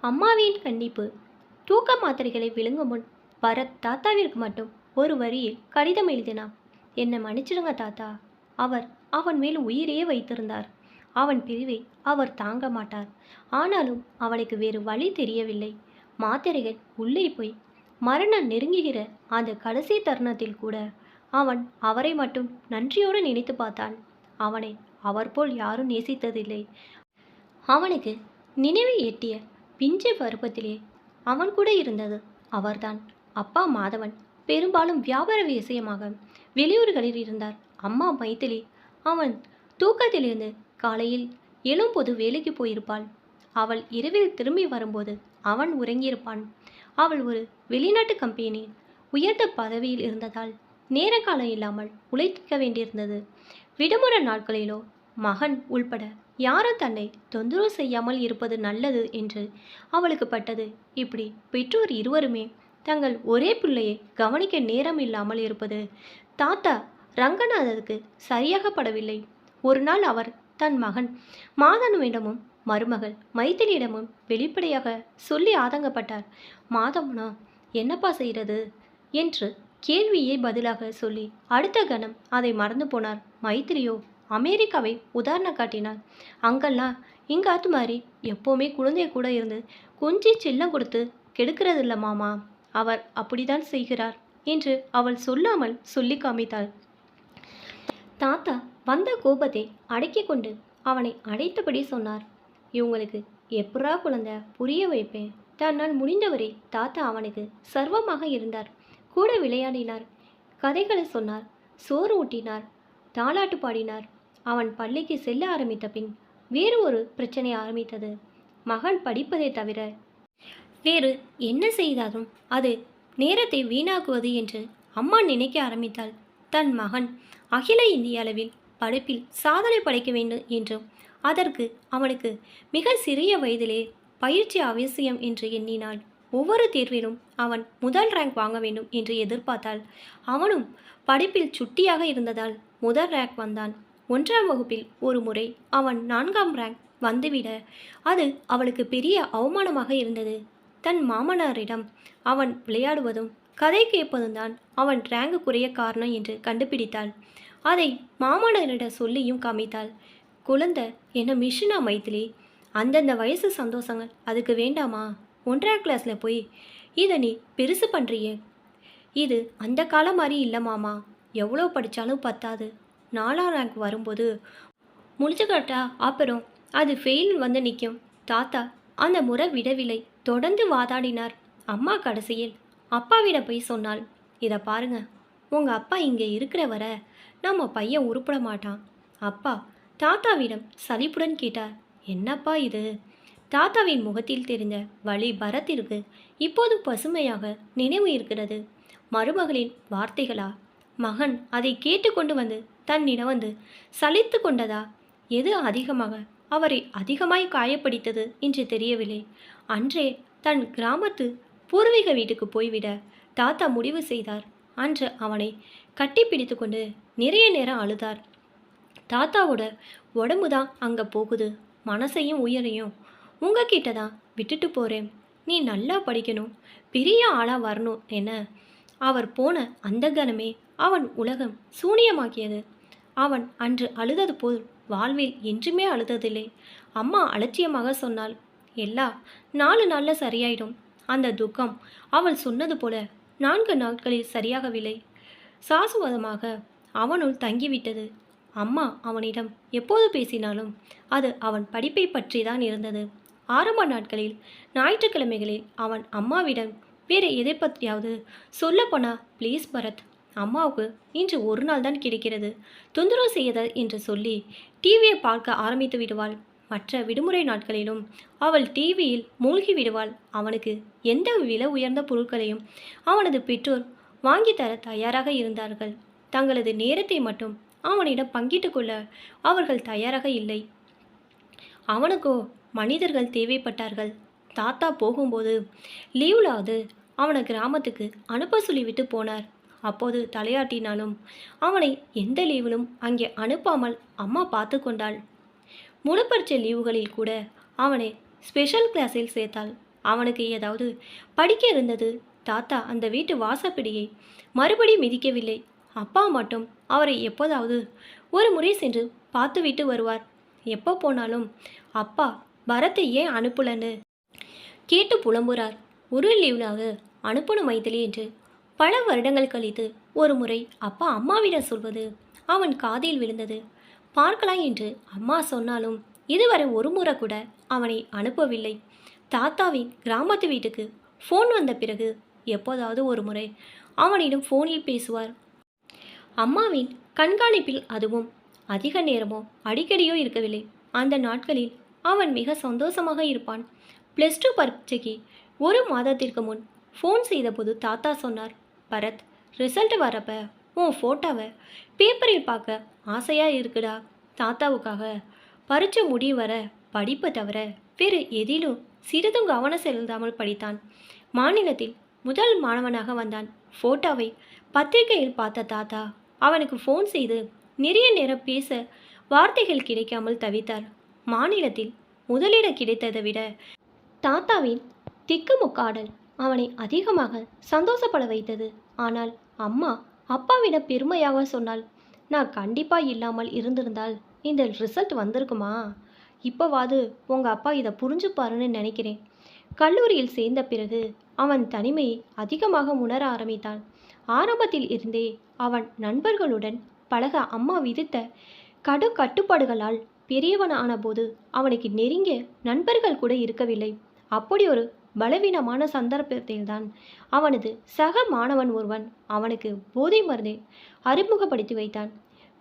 அம்மாவின் கண்டிப்பு. தூக்க மாத்திரைகளை விழுங்கும் முன் பரத் தாத்தாவிற்கு மட்டும் ஒரு வரியில் கடிதம் எழுதினான். என்னை மன்னிச்சிடுங்க தாத்தா. அவர் அவன் மேல் உயிரையே வைத்திருந்தார். அவன் பிரிவை அவர் தாங்க மாட்டார். ஆனாலும் அவனுக்கு வேறு வழி தெரியவில்லை. மாத்திரைகள் உள்ளே போய் மரணம் நெருங்குகிற அந்த கடைசி தருணத்தில் கூட அவன் அவரை மட்டும் நன்றியோடு நினைத்து பார்த்தான். அவனை அவர் போல் யாரும் நேசித்ததில்லை. அவனுக்கு நினைவை எட்டிய பிஞ்சு பருவத்திலே அவன் கூட இருந்தது. அவர்தான். அப்பா மாதவன் பெரும்பாலும் வியாபார விஷயமாக வெளியூர்களில் இருந்தார். அம்மா மைத்திலி அவன் தூக்கத்திலிருந்து காலையில் எழும்போது வேலைக்கு போயிருப்பாள். அவள் இரவில் திரும்பி வரும்போது அவன் உறங்கியிருப்பான். அவள் ஒரு வெளிநாட்டு கம்பெனி உயர்ந்த பதவியில் இருந்ததால் நேர காலம் இல்லாமல் உழைக்க வேண்டியிருந்தது. விடுமுறை நாட்களிலோ மகன் உள்பட யாரும் தன்னை தொந்தரவு செய்யாமல் இருப்பது நல்லது என்று அவளுக்கு பட்டது. இப்படி பெற்றோர் இருவருமே தங்கள் ஒரே பிள்ளையை கவனிக்க நேரம் இல்லாமல் இருப்பது. தாத்தா ரங்கநாதனுக்கு சரியாக படவில்லை ஒரு நாள் அவர் தன் மகன் மாதனுவிடமும் மருமகள் மைத்திலியிடமும் வெளிப்படையாக சொல்லி ஆதங்கப்பட்டார். மாதவனா என்னப்பா செய்கிறது? என்று கேள்வியை பதிலாக சொல்லி அடுத்த கணம் அதை மறந்து போனார் மைத்திரியோ அமெரிக்காவை உதாரணம் காட்டினார். அங்கெல்லாம் இங்காத்து மாதிரி எப்போவுமே குழந்தைய கூட இருந்து கொஞ்சி செல்லம் கொடுத்து கெடுக்கிறது இல்லை மாமா அவர் அப்படிதான் செய்கிறார் என்று அவள் சொல்லாமல் சொல்லி காமித்தாள். தாத்தா வந்த கோபத்தை அடக்கி கொண்டு அவனை அடைத்தபடி சொன்னார். இவங்களுக்கு எப்படா குழந்தை புரிய வைப்பேன். தன்னால் முடிந்தவரை தாத்தா அவனுக்கு சர்வமாக இருந்தார். கூட விளையாடினார். கதைகளை சொன்னார். சோறு ஊட்டினார். தாலாட்டு பாடினார். அவன் பள்ளிக்கு செல்ல ஆரம்பித்த பின் வேறு ஒரு பிரச்சனை ஆரம்பித்தது. மகன் படிப்பதை தவிர வேறு என்ன செய்தாலும் அது நேரத்தை வீணாக்குவது என்று அம்மா நினைக்க ஆரம்பித்தாள். தன் மகன் அகில இந்திய அளவில் படிப்பில் சாதனை படைக்க வேண்டும் என்றும் அதற்கு அவனுக்கு மிக சிறிய வயதிலே பயிற்சி அவசியம் என்று எண்ணினாள். ஒவ்வொரு தேர்விலும் அவன் முதல் ரேங்க் வாங்க வேண்டும் என்று எதிர்பார்த்தாள். அவனும் படிப்பில் சுட்டியாக இருந்ததால் முதல் ரேங்க் வந்தான். ஒன்றாம் வகுப்பில் ஒரு முறை அவன் நான்காம் ரேங்க் வந்துவிட அது அவளுக்கு பெரிய அவமானமாக இருந்தது. தன் மாமனாரிடம் அவன் விளையாடுவதும் கதை கேட்பதும் தான் அவன் ரேங்கு குறைய காரணம் என்று கண்டுபிடித்தாள். அதை மாமனாரிடம் சொல்லியும் காமித்தாள். குழந்தை என்ன மிஷினா மைத்திலி? அந்தந்த வயசு சந்தோஷங்கள் அதுக்கு வேண்டாமா? ஒன்றாம் கிளாஸில் போய் இதை நீ பெருசு பண்ணுறியே இது அந்த காலம் மாதிரி இல்லை மாமா. எவ்வளோ படித்தாலும் பத்தாது. நாலாம் ரேங்க் வரும்போது முடிச்சுக்கட்டா அப்புறம் அது ஃபெயில் வந்து நிற்கும் தாத்தா அந்த முறை விடவில்லை. தொடர்ந்து வாதாடினார். அம்மா கடைசியில் அப்பாவிடம் போய் சொன்னாள். இதை பாருங்க உங்கள் அப்பா இங்கே இருக்கிற வர நம்ம பையன் உருப்பட மாட்டான். அப்பா தாத்தாவிடம் சலிப்புடன் கேட்டார். என்னப்பா இது? தாத்தாவின் முகத்தில் தெரிந்த வழி பரத்திற்கு இப்போது பசுமையாக நினைவு இருக்கிறது. மருமகளின் வார்த்தைகளா மகன் அதை கேட்டுக்கொண்டு வந்து தன்னிடம் வந்து சலித்து கொண்டதா? எது அதிகமாக? அவரை அதிகமாய் காயப்படுத்தது என்று தெரியவில்லை. அன்றே தன் கிராமத்து பூர்வீக வீட்டுக்கு போய்விட தாத்தா முடிவு செய்தார். அன்று அவனை கட்டிப்பிடித்து கொண்டு நிறைய நேரம் அழுதார். தாத்தாவோட உடம்பு தான் அங்கே போகுது. மனசையும் உயிரையும் உங்ககிட்ட தான் விட்டுட்டு போகிறேன் நீ நல்லா படிக்கணும். பெரிய ஆளாக வரணும் என அவர் போன அந்த கணமே அவன் உலகம் சூனியமாக்கியது அவன் அன்று அழுதது போல் வாழ்வில் என்றுமே அழுததில்லை. அம்மா அலட்சியமாக சொன்னாள் எல்லாம் நாலு நாளில் சரியாயிடும். அந்த துக்கம் அவள் சொன்னது போல நான்கு நாட்களில் சரியாகவில்லை. சாசுவதமாக அவனுள் தங்கிவிட்டது. அம்மா அவனிடம் எப்போது பேசினாலும் அது அவன் படிப்பை பற்றி தான் இருந்தது. ஆரம்ப நாட்களில் ஞாயிற்றுக்கிழமைகளில் அவன் அம்மாவிடம் வேறு எதை பற்றியாவது சொல்லப்போனா ப்ளீஸ் பரத் அம்மாவுக்கு இன்று ஒரு நாள் தான் கிடைக்கிறது. தொந்தரவு செய்யத என்று சொல்லி டிவியை பார்க்க ஆரம்பித்து விடுவாள். மற்ற விடுமுறை நாட்களிலும் அவள் டிவியில் மூழ்கி விடுவாள். அவனுக்கு எந்த விலை உயர்ந்த பொருட்களையும் அவனது பெற்றோர் வாங்கி தர தயாராக இருந்தார்கள். தங்களது நேரத்தை மட்டும் அவனிடம் பங்கிட்டு கொள்ள அவர்கள் தயாராக இல்லை. அவனுக்கோ மனிதர்கள் தேவைப்பட்டார்கள். தாத்தா போகும்போது லீவ்லாவது அவனை கிராமத்துக்கு அனுப்ப சொல்லிவிட்டு போனார். அப்போது தலையாட்டினாலும் அவனை எந்த லீவிலும் அங்கே அனுப்பாமல் அம்மா பார்த்து கொண்டாள். முழுப்பரிச்சை லீவுகளில் கூட அவனை ஸ்பெஷல் கிளாஸில் சேர்த்தாள். அவனுக்கு ஏதாவது படிக்க இருந்தது தாத்தா அந்த வீட்டு வாசப்பிடியை மறுபடி மிதிக்கவில்லை. அப்பா மட்டும் அவரை எப்போதாவது ஒரு முறை சென்று பார்த்துவிட்டு வருவார். எப்போ போனாலும் அப்பா பரத்தை ஏன் அனுப்பலன்னு கேட்டு புலம்புறார் ஒரு லீவ்னாக அனுப்பணும் மைதிலி என்று பல வருடங்கள் கழித்து ஒரு முறை அப்பா அம்மாவிடம் சொல்வது அவன் காதில் விழுந்தது. பார்க்கலாம் என்று அம்மா சொன்னாலும் இதுவரை ஒரு முறை கூட அவனை அனுப்பவில்லை. தாத்தாவின் கிராமத்து வீட்டுக்கு ஃபோன் வந்த பிறகு எப்போதாவது ஒரு முறை அவனிடம் ஃபோனில் பேசுவார். அம்மாவின் கண்காணிப்பில் அதுவும் அதிக நேரமோ அடிக்கடியோ இருக்கவில்லை. அந்த நாட்களில் அவன் மிக சந்தோஷமாக இருப்பான். ப்ளஸ் டூ பரீட்சைக்கு ஒரு மாதத்திற்கு முன் ஃபோன் செய்தபோது தாத்தா சொன்னார். பரத் ரிசல்ட் வரப்ப உன் ஃபோட்டோவை பேப்பரில் பார்க்க ஆசையாக இருக்குடா தாத்தாவுக்காக. பரீட்சை முடிவு வர படிப்பை தவிர வேறு எதிலும் சிறிதும் கவனம் செலுத்தாமல் படித்தான். மாநிலத்தில் முதல் மாணவனாக வந்தான். ஃபோட்டோவை பத்திரிகையில் பார்த்த தாத்தா அவனுக்கு ஃபோன் செய்து நிறைய நேரம் பேச வார்த்தைகள் கிடைக்காமல் தவித்தார். மாநிலத்தில் முதலிடம் கிடைத்ததை விட தாத்தாவின் திக்குமுக்காடல் அவனை அதிகமாக சந்தோஷப்பட வைத்தது. ஆனால் அம்மா அப்பாவிடம் பெருமையாக சொன்னாள் நான் கண்டிப்பாக இல்லாமல் இருந்திருந்தால் இந்த ரிசல்ட் வந்திருக்குமா? இப்போவாது உங்கள் அப்பா இதை புரிஞ்சுப்பாருன்னு நினைக்கிறேன். கல்லூரியில் சேர்ந்த பிறகு அவன் தனிமையை அதிகமாக உணர ஆரம்பித்தான் ஆரம்பத்தில் இருந்தே அவன் நண்பர்களுடன் பழக அம்மா விதித்த கடு கட்டுப்பாடுகளால் பெரியவனான போது அவனுக்கு நெருங்கிய நண்பர்கள் கூட இருக்கவில்லை. அப்படி ஒரு பலவீனமான சந்தர்ப்பத்தில்தான். அவனது சக மாணவன் ஒருவன் அவனுக்கு போதை மருந்தை அறிமுகப்படுத்தி வைத்தான்.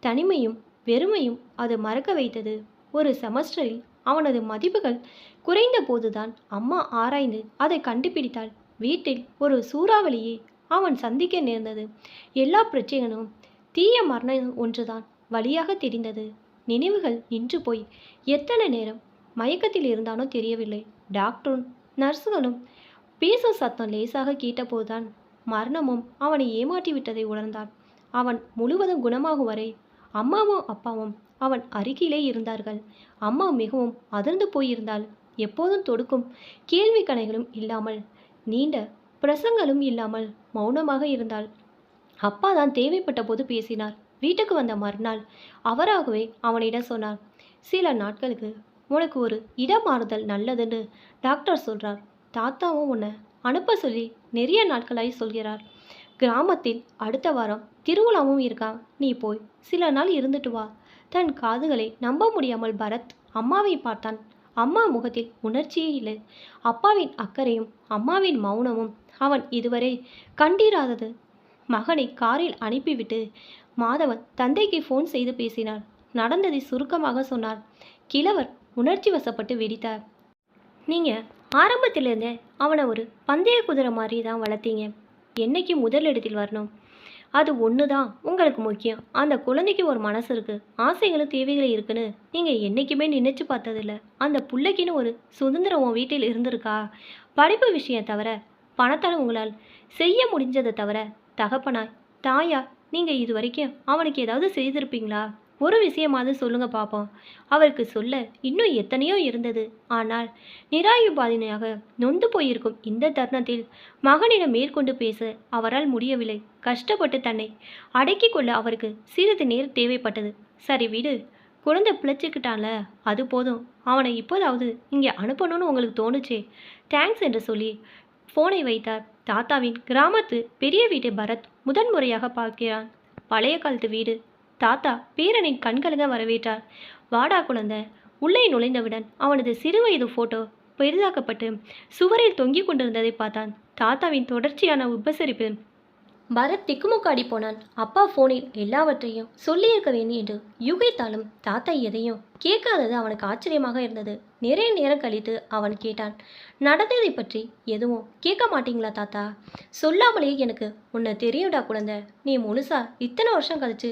தனிமையும் வெறுமையும் அது மறக்க வைத்தது. ஒரு செமஸ்டரில் அவனது மதிப்புகள் குறைந்த போதுதான் அம்மா ஆராய்ந்து அதை கண்டுபிடித்தாள். வீட்டில் ஒரு சூறாவளியை அவன் சந்திக்க நேர்ந்தது. எல்லா பிரச்சனைகளும் தீய மரணம் ஒன்றுதான் வழியாக தெரிந்தது. நினைவுகள் நின்று போய் எத்தனை நேரம் மயக்கத்தில் இருந்தானோ தெரியவில்லை. டாக்டரும் நர்ஸுகளும் பேசும் சத்தம் லேசாக கேட்டபோதுதான் மரணமும் அவனை ஏமாற்றி விட்டதை உணர்ந்தான். அவன் முழுவதும் குணமாகும் வரை அம்மாவும் அப்பாவும் அவன் அருகிலே இருந்தார்கள். அம்மா மிகவும் அதிர்ந்து போயிருந்தாள். எப்போதும் தொடுக்கும் கேள்வி கணைகளும் இல்லாமல் நீண்ட பிரசங்களும் இல்லாமல் மௌனமாக இருந்தாள். அப்பா தான் தேவைப்பட்ட போது பேசினார். வீட்டுக்கு வந்த மறுநாள் அவராகவே அவனிடம் சொன்னார் சில நாட்களுக்கு உனக்கு ஒரு இடமாறுதல் நல்லதுன்னு டாக்டர் சொல்கிறார் தாத்தாவும் உன்னை அனுப்ப சொல்லி நிறைய நாட்களாய் சொல்கிறார். கிராமத்தில் அடுத்த வாரம் திருவிழாவும் இருக்கா நீ போய் சில நாள் இருந்துட்டு வா. தன் காதுகளை நம்ப முடியாமல் பரத் அம்மாவை பார்த்தான். அம்மா முகத்தில் உணர்ச்சியே இல்லை. அப்பாவின் அக்கறையும் அம்மாவின் மௌனமும் அவன் இதுவரை கண்டிராதது. மகனை காரில் அனுப்பிவிட்டு மாதவன் தந்தைக்கு ஃபோன் செய்து பேசினார். நடந்ததை சுருக்கமாக சொன்னார். கிழவர் உணர்ச்சி வசப்பட்டு வெடித்தார். நீங்கள் ஆரம்பத்திலேருந்தே அவனை ஒரு பந்தய குதிரை மாதிரி தான் வளர்த்தீங்க. என்னைக்கு முதலிடத்தில் வரணும்? அது ஒன்று தான் உங்களுக்கு முக்கியம். அந்த குழந்தைக்கு ஒரு மனசு இருக்குது ஆசைகளும் தேவைகளும் இருக்குன்னு நீங்கள் என்றைக்குமே நினச்சி பார்த்ததில்ல. அந்த பிள்ளைக்குன்னு ஒரு சுதந்திரம் உன் வீட்டில் இருந்திருக்கா? படிப்பு விஷயம் தவிர பணத்தால் உங்களால் செய்ய முடிஞ்சதை தவிர தகப்பனாய் தாயா நீங்கள் இது வரைக்கும் அவனுக்கு ஏதாவது செய்திருப்பீங்களா? ஒரு விஷயமாவது சொல்லுங்க பார்ப்போம் அவருக்கு சொல்ல இன்னும் எத்தனையோ இருந்தது. ஆனால் நிராயுபாதினியாக நொந்து போயிருக்கும் இந்த தருணத்தில் மகனிடம் மேற்கொண்டு பேச அவரால் முடியவில்லை. கஷ்டப்பட்டு தன்னை அடக்கி கொள்ள அவருக்கு சிறிது நேரம் தேவைப்பட்டது. சரி விடு. குழந்தை பிழைச்சிக்கிட்டான்ல அது போதும். அவனை இப்போதாவது இங்கே அனுப்பணும்னு உங்களுக்கு தோணுச்சே. தேங்க்ஸ் என்று சொல்லி ஃபோனை வைத்தார். தாத்தாவின் கிராமத்து பெரிய வீட்டு பரத் முதன்முறையாக பார்க்கிறான். பழைய காலத்து வீடு தாத்தா பேரனை கண்கலங்க வரவேற்றார். வாடா குழந்தை. உள்ளே நுழைந்தவுடன் அவனது சிறுவயது ஃபோட்டோ பெரிதாக்கப்பட்டு சுவரில் தொங்கிக் கொண்டிருந்ததை பார்த்தான். தாத்தாவின் தொடர்ச்சியான உபசரிப்பில் பரத் திக்குமுக்காடி போனான். அப்பா ஃபோனில் எல்லாவற்றையும் சொல்லியிருக்க வேண்டும் என்று யூகித்தாலும் தாத்தா எதையும் கேட்காதது அவனுக்கு ஆச்சரியமாக இருந்தது. நிறைய நேரம் கழித்து அவன் கேட்டான். நடந்ததை பற்றி எதுவும் கேட்க மாட்டீங்களா தாத்தா? சொல்லாமலேயே எனக்கு உன்னை தெரியும்டா குழந்தை. நீ முழுசா இத்தனை வருஷம் கழிச்சு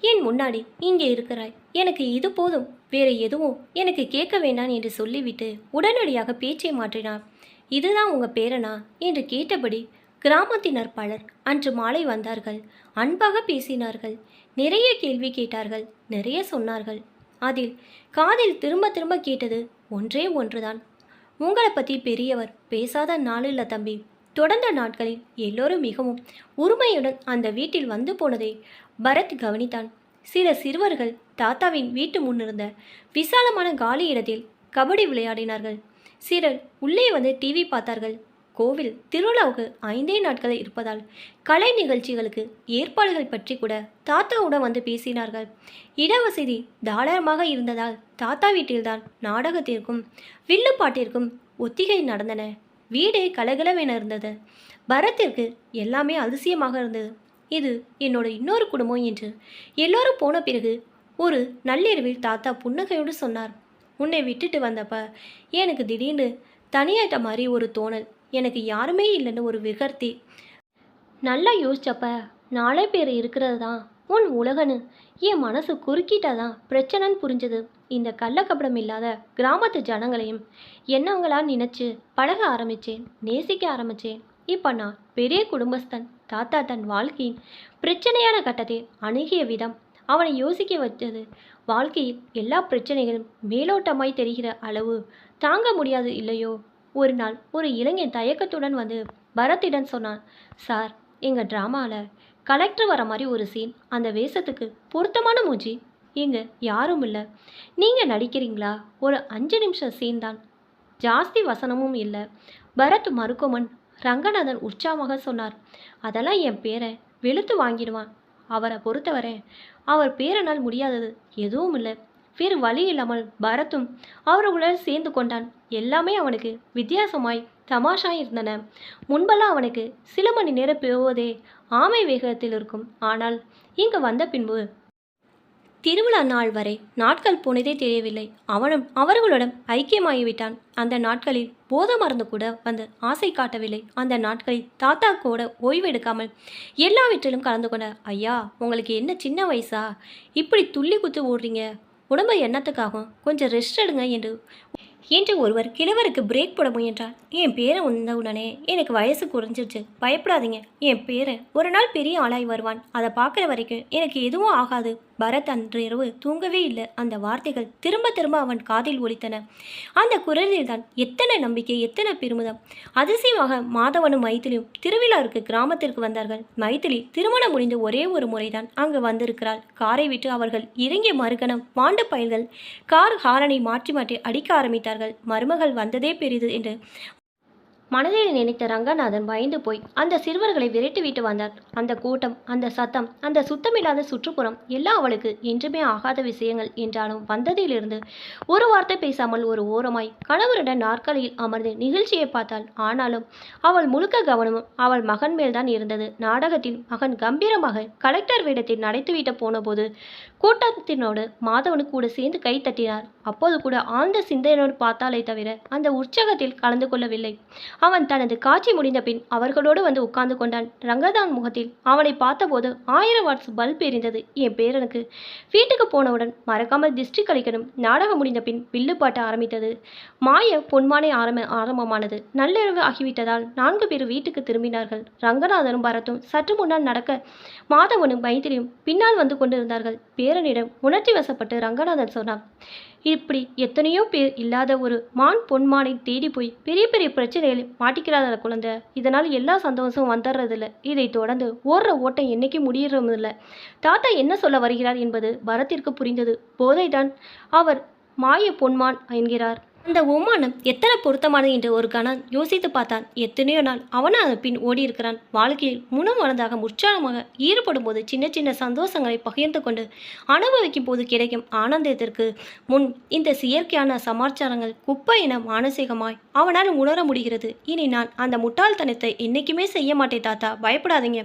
என் முன்னாடி இங்கே இருக்கிறாய். எனக்கு இது போதும். வேற எதுவும் எனக்கு கேட்க வேண்டாம் என்று சொல்லிவிட்டு உடனடியாக பேச்சை மாற்றினார். இதுதான் உங்க பேரனா? என்று கேட்டபடி கிராமத்தினர் பலர் அன்று மாலை வந்தார்கள். அன்பாக பேசினார்கள். நிறைய கேள்வி கேட்டார்கள். நிறைய சொன்னார்கள். அதில் காதில் திரும்ப திரும்ப கேட்டது ஒன்றே ஒன்றுதான். உங்களை பற்றி பெரியவர் பேசாத நாள் இல்லை தம்பி. தொடர்ந்த நாட்களில் எல்லோரும் மிகவும் உரிமையுடன் அந்த வீட்டில் வந்து போனதை பரத் கவனித்தான். சில சிறுவர்கள் தாத்தாவின் வீட்டு முன்னிருந்த விசாலமான காலி இடத்தில் கபடி விளையாடினார்கள். சிலர் உள்ளே வந்து டிவி பார்த்தார்கள். கோவில் திருவிழாவுக்கு ஐந்தே நாட்கள் இருப்பதால் கலை நிகழ்ச்சிகளுக்கு ஏற்பாடுகள் பற்றி கூட தாத்தாவுடன் வந்து பேசினார்கள். இடவசதி தாராளமாக இருந்ததால் தாத்தா வீட்டில்தான் நாடகத்திற்கும் வில்லுப்பாட்டிற்கும் ஒத்திகை நடந்தன. வீடே கலகலவென இருந்தது. பரத்திற்கு எல்லாமே அதிசயமாக இருந்தது. இது என்னோட இன்னொரு குடும்பம் என்று. எல்லோரும் போன பிறகு ஒரு நள்ளிரவில் தாத்தா புன்னகையோடு சொன்னார். உன்னை விட்டுட்டு வந்தப்ப எனக்கு திடீர்னு தனியாயிட்ட மாதிரி ஒரு தோணல். எனக்கு யாருமே இல்லைன்னு ஒரு விகர்த்தி. நல்லா யோசிச்சப்ப நாலே பேர் இருக்கிறது தான் உன் உலகன்னு. என் மனசு குறுக்கிட்டாதான் பிரச்சனைன்னு புரிஞ்சது. இந்த கள்ளக்கபடம் இல்லாத கிராமத்து ஜனங்களையும் என்னவங்களா நினச்சி பழக ஆரம்பித்தேன் நேசிக்க ஆரம்பித்தேன் இப்போ நான் பெரிய குடும்பஸ்தன் தாத்தா தன் வாழ்க்கையின் பிரச்சனையான கட்டத்தை அணுகிய விதம் அவனை யோசிக்க வச்சது வாழ்க்கையில் எல்லா பிரச்சனைகளும் மேலோட்டமாய் தெரிகிற அளவு தாங்க முடியாது இல்லையோ? ஒரு நாள் ஒரு இளைஞன் தயக்கத்துடன் வந்து பரத்திடம் சொன்னான் சார் எங்கள் ட்ராமாவில் கலெக்டர் வர மாதிரி ஒரு சீன் அந்த வேஷத்துக்கு பொருத்தமான மூஞ்சி இங்கே யாரும் இல்லை. நீங்கள் நடிக்கிறீங்களா? ஒரு அஞ்சு நிமிஷம் சீன் தான் ஜாஸ்தி வசனமும் இல்லை. பரத் மறுக்குமன் ரங்கநாதன் உற்சாகமாக சொன்னார். அதெல்லாம் என் பேரை வெளுத்து வாங்கிடுவான். அவரை பொறுத்தவரை அவர் பேரனால் முடியாதது எதுவும் இல்லை. வேறு வழி இல்லாமல் பரத்தும் அவர்களுடன் சேர்ந்து கொண்டான். எல்லாமே அவனுக்கு வித்தியாசமாய் தமாஷாய் இருந்தன. முன்பெல்லாம் அவனுக்கு சில மணி நேரம் போவதே ஆமை வேகத்தில் இருக்கும் ஆனால் இங்கு வந்த பின்பு திருவிழா நாள் வரை நாட்கள் போனதே தெரியவில்லை. அவனும் அவர்களுடன் ஐக்கியமாகிவிட்டான். அந்த நாட்களில் போத மருந்து கூட வந்து ஆசை காட்டவில்லை. அந்த நாட்களில் தாத்தா கூட ஓய்வெடுக்காமல் எல்லாவற்றிலும் கலந்து கொண்டார் ஐயா உங்களுக்கு என்ன சின்ன வயசா? இப்படி துள்ளி குத்து ஓடுறீங்க. உடம்பு எண்ணத்துக்காகவும் கொஞ்சம் ரெஸ்ட் எடுங்க என்று என்று ஒருவர் கிழவருக்கு பிரேக் போட முயன்றார். என் பேரை வந்த உடனே எனக்கு வயசு குறைஞ்சிருச்சு. பயப்படாதீங்க. என் பேரை ஒரு நாள் பெரிய ஆளாய் வருவான். அதை பார்க்குற வரைக்கும் எனக்கு எதுவும் ஆகாது. பரத் அன்றிரவு தூங்கவே இல்லை. அந்த வார்த்தைகள் திரும்ப திரும்ப அவன் காதில் ஒலித்தன. அந்த குரலில் தான் எத்தனை நம்பிக்கை எத்தனை பெருமிதம். அதிசயமாக மாதவனும் மைத்திலியும் திருவிழாவிற்கு கிராமத்திற்கு வந்தார்கள். மைத்திலி திருமணம் முடிந்த ஒரே ஒரு முறைதான் அங்கு வந்திருக்கிறாள். காரை விட்டு அவர்கள் இறங்கிய மறுகணம் மாண்டு பயல்கள். கார் ஹாரனை மாற்றி மாற்றி அடிக்க ஆரம்பித்தார்கள். மருமகள் வந்ததே பெரிது என்று மனதில் நினைத்த ரங்கநாதன் பயந்து போய் அந்த சிறுவர்களை விரட்டிவிட்டு வந்தார். அந்த கூட்டம் அந்த சத்தம் அந்த சுத்தமில்லாத சுற்றுப்புறம் எல்லாம் அவளுக்கு என்றுமே ஆகாத விஷயங்கள் என்றாலும் வந்ததிலிருந்து ஒரு வார்த்தை பேசாமல் ஒரு ஓரமாய் கணவருடன் நாற்காலியில் அமர்ந்து நிகழ்ச்சியை பார்த்தாள். ஆனாலும் அவள் முழுக்க கவனமும் அவள் மகன் மேல்தான் இருந்தது. நாடகத்தில் மகன் கம்பீரமாக கலெக்டர் வேடத்தில் நடைத்துவிட்டு போனபோது கூட்டத்தினோடு மாதவனு கூட சேர்ந்து கை தட்டினார். அப்போது கூட ஆழ்ந்த சிந்தையனோடு பார்த்தாலே தவிர அந்த உற்சாகத்தில் கலந்து கொள்ளவில்லை. அவன் தனது காட்சி முடிந்த பின் அவர்களோடு வந்து உட்கார்ந்து கொண்டான். ரங்கதான் முகத்தில் அவனை பார்த்தபோது ஆயிரம் வாட்ஸ் பல்ப் எரிந்தது. என் பேரனுக்கு. வீட்டுக்கு போனவுடன் மறக்காமல் திஷ்டி கழிக்கணும். நாடகம் முடிந்த பின் வில்லுப்பாட்ட ஆரம்பித்தது. மாய பொன்மானை ஆரம்ப ஆரம்பமானது. நள்ளிரவு ஆகிவிட்டதால் நான்கு பேர் வீட்டுக்கு திரும்பினார்கள். ரங்கநாதனும் பரத்தும் சற்று முன்னால் நடக்க மாதவனும் மைத்திரியும் பின்னால் வந்து கொண்டிருந்தார்கள். பேரனிடம் உணர்ச்சி வசப்பட்டு ரங்கநாதன் சொன்னான். இப்படி எத்தனையோ பேர் இல்லாத ஒரு மான் பொன்மானை தேடி போய் பெரிய பெரிய பிரச்சனைகளை மாட்டிக்கிறாத குழந்தை. இதனால் எல்லா சந்தோஷமும் வந்துடுறதில்ல. இதை தொடர்ந்து ஓடுற ஓட்டம் என்னைக்கு முடியறதில்ல தாத்தா என்ன சொல்ல வருகிறார் என்பது பரத்திற்கு புரிந்தது. போதைதான். அவர் மாய பொன்மான் என்கிறார். அந்த உமானம் எத்தனை பொருத்தமானது என்று ஒரு கணம் யோசித்து பார்த்தான். எத்தனையோ நாள் அவனும் அதன் பின் ஓடியிருக்கிறான் வாழ்க்கையில் முனம் மனதாக உற்சாகமாக ஈடுபடும் போது சின்ன சின்ன சந்தோஷங்களை பகிர்ந்து கொண்டு அனுபவிக்கும் போது கிடைக்கும் ஆனந்தத்திற்கு முன் இந்த செயற்கையான சமாச்சாரங்கள் குப்பை என மானசீகமாய் அவனால் உணர முடிகிறது. இனி நான் அந்த முட்டாள்தனத்தை என்றைக்குமே செய்ய மாட்டேன் தாத்தா. பயப்படாதீங்க.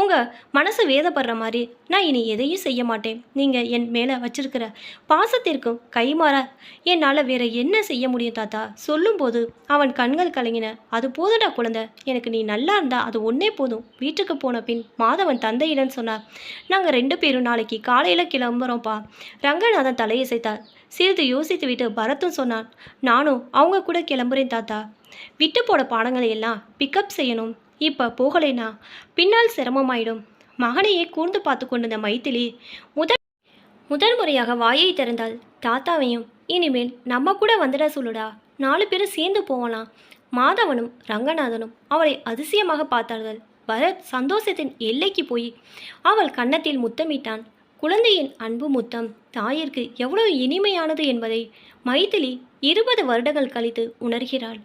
உங்கள் மனசு வேதப்படுற மாதிரி நான் இனி எதையும் செய்ய மாட்டேன். நீங்கள் என் மேலே வச்சிருக்கிற பாசத்திற்கும் கைமாற. என்னால் வேற என்ன செய்ய முடியும் தாத்தா. சொல்லும்போது அவன் கண்கள் கலங்கின. அது போதுடா குழந்தை. எனக்கு நீ நல்லா இருந்தா அது ஒன்னே போதும். வீட்டுக்கு போன பின் மாதவன் தந்தையிடம் சொன்னார். நாங்கள் ரெண்டு பேரும் நாளைக்கு காலையில் கிளம்புறோம்ப்பா. ரங்கநாதன் தலையசைத்தார் சிறிது யோசித்து விட்டு பரத்தும் சொன்னான். நானும் அவங்க கூட கிளம்புறேன் தாத்தா. விட்டு போட பாடங்களை எல்லாம் பிக்கப் செய்யணும். இப்போ போகலைனா பின்னால் சிரமமாயிடும். மகனையே கூர்ந்து பார்த்து கொண்டிருந்த மைத்திலி முதல் முதல் முறையாக வாயை திறந்தால் தாத்தாவையும் இனிமேல் நம்ம கூட வந்துட சொல்லுடா. நாலு பேரும் சேர்ந்து போகலாம். மாதவனும் ரங்கநாதனும் அவளை அதிசயமாக பார்த்தார்கள். பரத் சந்தோஷத்தின் எல்லைக்கு போய் அவள் கன்னத்தில் முத்தமிட்டான். குழந்தையின் அன்பு முத்தம் தாயிற்கு எவ்வளவு இனிமையானது என்பதை மைதிலி இருபது வருடங்கள் கழித்து உணர்கிறாள்.